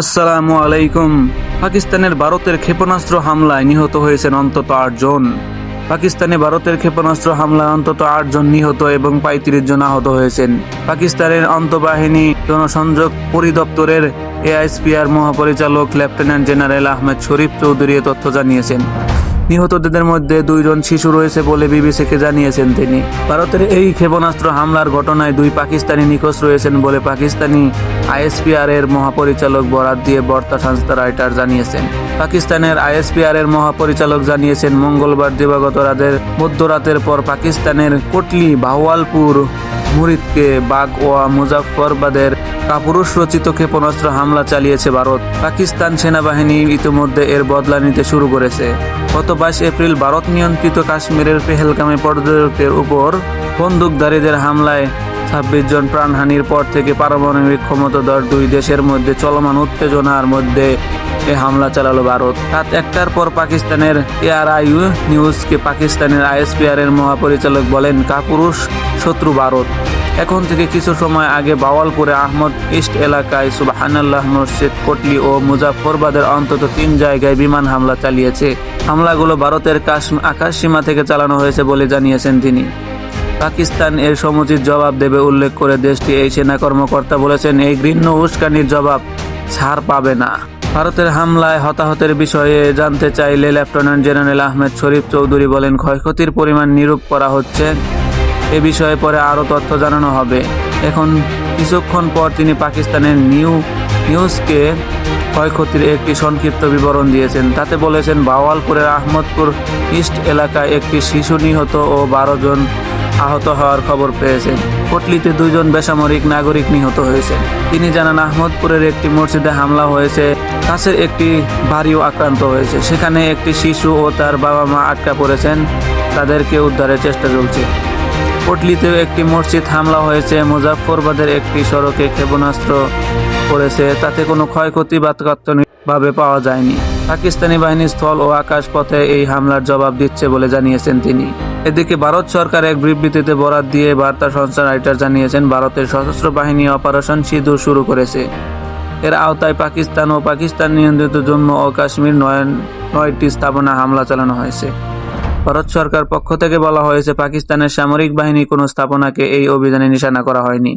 আসসালামু আলাইকুম। পাকিস্তানের ভারতের ক্ষেপণাস্ত্র হামলায় নিহত হয়েছেন অন্তত আটজন। পাকিস্তানে ভারতের ক্ষেপণাস্ত্র হামলায় অন্তত আটজন নিহত এবং পঁয়ত্রিশ জন আহত হয়েছেন। পাকিস্তানের অন্তবাহিনী জনসংযোগ পরিদপ্তরের এআইসপিআর মহাপরিচালক লেফটেন্যান্ট জেনারেল আহমেদ শরীফ চৌধুরী তথ্য জানিয়েছেন। নিহতদের মধ্যে দুইজন শিশু রয়েছে বলে বিবিসিকে জানিয়েছেন তিনি। ভারতের এই ক্ষেপণাস্ত্র হামলার ঘটনায় দুই পাকিস্তানি নিখোঁজ রয়েছেন বলে পাকিস্তানি আইএসপিআর এর মহাপরিচালক বরাত দিয়ে বার্তা সংস্থা রাইটার জানিয়েছেন। পাকিস্তানের আইএসপিআর এর মহাপরিচালক জানিয়েছেন, মঙ্গলবার দিবাগত রাতের মধ্যরাতের পর পাকিস্তানের কোটলি বাহওয়ালপুর মুরিদকে বাগ ও মুজাফরবাদের কাপুরুষ রচিত ক্ষেপণাস্ত্র হামলা চালিয়েছে ভারত। পাকিস্তান সেনাবাহিনী ইতিমধ্যে এর বদলা নিতে শুরু করেছে। গত বাইশ এপ্রিল ভারত নিয়ন্ত্রিত কাশ্মীরের পেহেলগামে পর্যটকদের উপর বন্দুকধারীদের হামলায় ছাব্বিশ জন প্রাণহানির পর থেকে পারমাণবিক ক্ষমতাধর দুই দেশের মধ্যে চলমান উত্তেজনার মধ্যে এ হামলা চালালো ভারত। রাত একটার পর পাকিস্তানের এআরআইউ নিউজকে পাকিস্তানের আইএসপিআর এর মহাপরিচালক বলেন, কাপুরুষ শত্রু ভারত। এখন থেকে কিছু সময় আগে বাওয়ালপুরে আহমদ ইস্ট এলাকায় সুবাহানাল্লাহ মসজিদ কোটলি ও মুজাফরবাদের অন্তত তিন জায়গায় বিমান হামলা চালিয়েছে। হামলাগুলো ভারতের কাশ- আকাশ সীমা থেকে চালানো হয়েছে বলে জানিয়েছেন তিনি। পাকিস্তান এর সমুচিত জবাব দেবে উল্লেখ করে দেশটি এই সেনা কর্মকর্তা বলেছেন, এই ঘৃণ্য উস্কানির জবাব ছাড় পাবে না। ভারতের হামলায় হতাহতের বিষয়ে জানতে চাইলে লেফটেন্যান্ট জেনারেল আহমেদ শরীফ চৌধুরী বলেন, ক্ষয়ক্ষতির পরিমাণ নিরূপ করা হচ্ছে। এ বিষয়ে পরে আরও তথ্য জানানো হবে। এখন কিছুক্ষণ পর তিনি পাকিস্তানের নিউ, নিউজকে ক্ষয়ক্ষতির একটি সংক্ষিপ্ত বিবরণ দিয়েছেন। তাতে বলেছেন, বাওয়ালপুরের আহমদপুর ইস্ট এলাকায় একটি শিশু নিহত ও বারো জন আহত হওয়ার খবর পেয়েছেন। কটলিতে দুজন বেসামরিক নাগরিক নিহত হয়েছে তিনি জানান, আহমদপুরের একটি মসজিদে হামলা হয়েছে, কাছের একটি বাড়িও আক্রান্ত হয়েছে। সেখানে একটি শিশু ও তার বাবা মা আটকা পড়েছেন। তাদেরকে উদ্ধারের চেষ্টা চলছে। পটলিতেও একটি মসজিদ হামলা হয়েছে। মুজাফরবাদের একটি সড়কে ক্ষেপণাস্ত্র পড়েছে। তাতে কোনো ক্ষয়ক্ষতি বা তাৎক্ষণিকভাবে পাওয়া যায়নি। পাকিস্তানি বাহিনী স্থল ও আকাশ পথে এই হামলার জবাব দিচ্ছে বলে জানিয়েছেন তিনি। এদিকে ভারত সরকার এক বিবৃতিতে বরাত দিয়ে বার্তা সংস্থা রাইটার জানিয়েছেন, ভারতের সশস্ত্র বাহিনী অপারেশন সিঁদুর শুরু করেছে। এর আওতায় পাকিস্তান ও পাকিস্তান নিয়ন্ত্রিত জম্মু ও কাশ্মীর নয় নয়টি স্থাপনা হামলা চালানো হয়েছে। ভারত সরকার পক্ষ থেকে বলা হয়েছে, পাকিস্তানের সামরিক বাহিনী কোনো স্থাপনাকে এই অভিযানে নিশানা করা হয়নি।